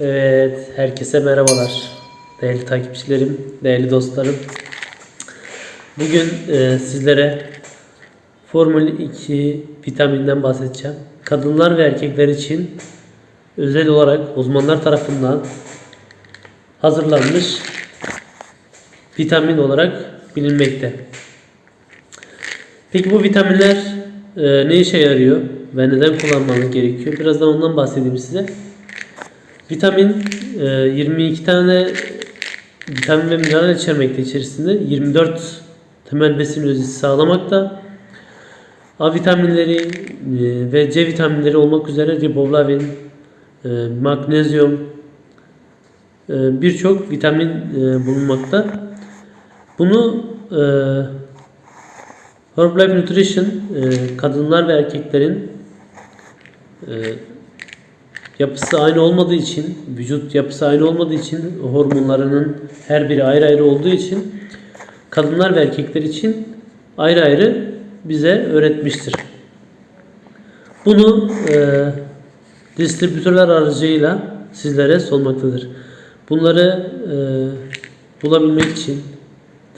Evet, herkese merhabalar. Değerli takipçilerim, değerli dostlarım. Bugün e, sizlere Formül 2 vitaminden bahsedeceğim. Kadınlar ve erkekler için özel olarak uzmanlar tarafından hazırlanmış vitamin olarak bilinmekte. Peki bu vitaminler e, ne işe yarıyor ve neden kullanmanız gerekiyor? Birazdan ondan bahsedeyim size. Vitamin e, 22 tane vitamin ve mineral içermekte içerisinde 24 temel besin özesi sağlamakta. A vitaminleri e, ve C vitaminleri olmak üzere riboflavin, e, magnezyum, e, birçok vitamin bulunmakta. Bunu Herbalife Nutrition kadınlar ve erkeklerin yapısı aynı olmadığı için, vücut yapısı aynı olmadığı için, hormonlarının her biri ayrı ayrı olduğu için kadınlar ve erkekler için ayrı ayrı bize öğretmiştir. Bunu e, distribütörler aracıyla sizlere sunmaktadır. Bunları e, bulabilmek için,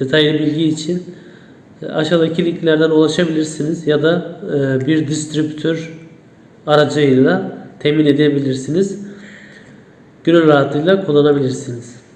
detaylı bilgi için e, aşağıdaki linklerden ulaşabilirsiniz ya da e, bir distribütör aracıyla temin edebilirsiniz. Gönül rahatlığıyla kullanabilirsiniz.